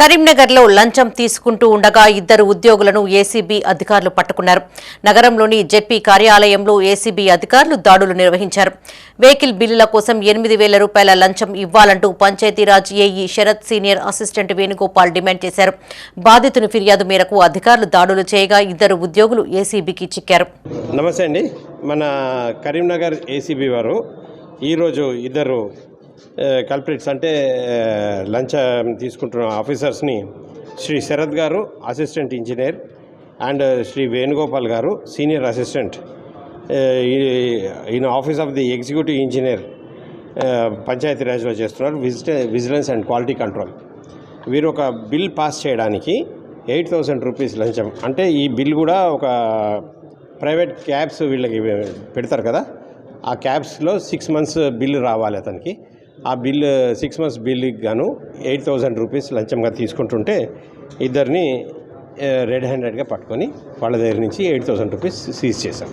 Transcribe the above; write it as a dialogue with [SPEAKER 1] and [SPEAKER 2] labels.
[SPEAKER 1] కరీంనగర్లో లంచం తీసుకుంటూ ఉండగా ఇద్దరు ఉద్యోగులను ఏసీబీ అధికారులు పట్టుకున్నారు. నగరంలోని జెడ్పీ కార్యాలయంలో ఏసీబీ అధికారులు దాడులు నిర్వహించారు. వెహికల్ బిల్లుల కోసం ఎనిమిది వేల రూపాయల లంచం ఇవ్వాలంటూ Panchayati Raj AE Sarath senior assistant Venugopal demand చేశారు. బాధితుని ఫిర్యాదు మేరకు అధికారులు దాడులు చేయగా ఇద్దరు ఉద్యోగులు ఏసీబీకి చిక్కారు.
[SPEAKER 2] నమస్తే అండి. మన కరీంనగర్ ఏసీబీ వారు ఈరోజు ఇద్దరు కల్ప్రిట్స్ అంటే లంచం తీసుకుంటున్న ఆఫీసర్స్ని శ్రీ శరత్ గారు assistant engineer and Shri Venugopal గారు సీనియర్ అసిస్టెంట్ ఈ- ఈయన office of the executive engineer పంచాయతీరాజ్లో చేస్తున్నారు. విజిట విజిలెన్స్ అండ్ క్వాలిటీ కంట్రోల్ వీరు ఒక బిల్ పాస్ చేయడానికి ఎయిట్ థౌసండ్ రూపీస్ లంచం. అంటే ఈ బిల్ కూడా ఒక ప్రైవేట్ క్యాబ్స్ వీళ్ళకి పెడతారు కదా. ఆ క్యాబ్స్లో సిక్స్ మంత్స్ బిల్ రావాలి అతనికి. ఆ బిల్ సిక్స్ మంత్స్ బిల్కి గాను ఎయిట్ థౌజండ్ రూపీస్ లంచంగా తీసుకుంటుంటే ఇద్దరిని రెడ్ హ్యాండెడ్గా పట్టుకొని వాళ్ళ దగ్గర నుంచి ఎయిట్ థౌసండ్ రూపీస్ సీజ్ చేశాం.